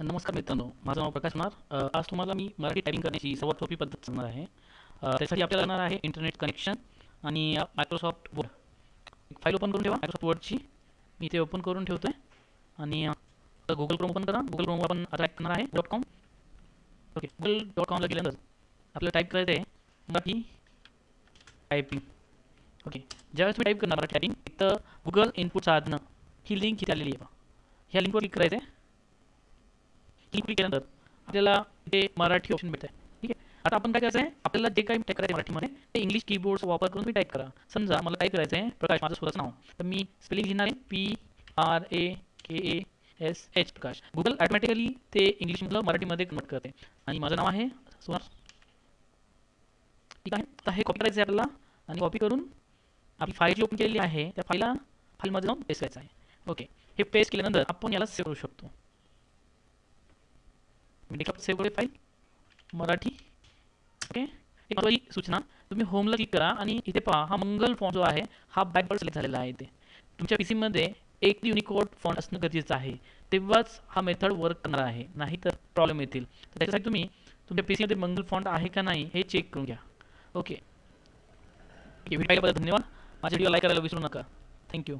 नमस्कार मित्रांनो माझं नाव प्रकाश कुमार. आज तुम्हाला मी मराठी टायपिंग करण्याची सर्वात सोपी पद्धत सांगणार आहे. त्यासाठी आपल्याला लागणार आहे इंटरनेट कनेक्शन आणि मायक्रोसॉफ्ट वर्ड एक फाईल ओपन करून ठेवा मायक्रोसॉफ्ट वर्डची मी इथे ओपन करून ठेवतो आहे आणि गुगल क्रोम ओपन करा. गुगल क्रोम आपण आता टाईप करणार आहे dot com okay Google dot कॉमला गेल्यानंतर आपल्याला टाईप करायचं आहे मराठी टायपिंग ओके ज्यावेळेस तुम्ही टाईप करणार मराठी टायपिंग तर गुगल इनपुट साधनं ही लिंक इथे आलेली आहे ह्या लिंकवर क्लिक करायचं आहे क्लिक केल्यानंतर आपल्याला इथे मराठी ऑप्शन भेटत आहे ठीक आहे? आता आपण काय करायचं आहे आपल्याला जे काही टाईप करायचं मराठीमध्ये ते इंग्लिश कीबोर्डचा वापर करून तुम्ही टाईप करा. समजा मला टाईप करायचं आहे प्रकाश माझं स्वतःचं नाव. तर मी स्पेलिंग लिहिणार आहे P R A K A S H Prakash. Google automatically ते इंग्लिशमधलं मराठीमध्ये कन्वर्ट करते. आणि माझं नाव आहे सुहास. ठीक आहे? आता हे कॉपी करायचं आहे आपल्याला. आणि कॉपी करून आपली फाईल जी ओपन केलेली आहे त्या फाईलला फाईलमध्ये जाऊन पेस्ट करायचं आहे. ओके हे पेस्ट केल्यानंतर आपण याला सेव्ह करू शकतो. डेस्कटॉप सेव्ह करू फाईल मराठी. ओके एक सूचना. तुम्ही होमला क्लिक करा आणि इथे पहा हा मंगल फॉन्ट जो आहे हा बॅकवर्ड सिलेक्ट झालेला आहे इथे. तुमच्या पी सीमध्ये एक युनिकोड फॉन्ट असणं गरजेचं आहे. तेव्हाच हा मेथड वर्क करणार आहे. नाही तर प्रॉब्लेम येतील. तर त्याच्यासाठी तुम्ही तुमच्या पी सीमध्ये मंगल फॉन्ट आहे का नाही हे चेक करून घ्या. ओके व्हिडिओ पाहिल्याबद्दल धन्यवाद. माझ्या व्हिडिओ लाईक करायला विसरू नका. थँक्यू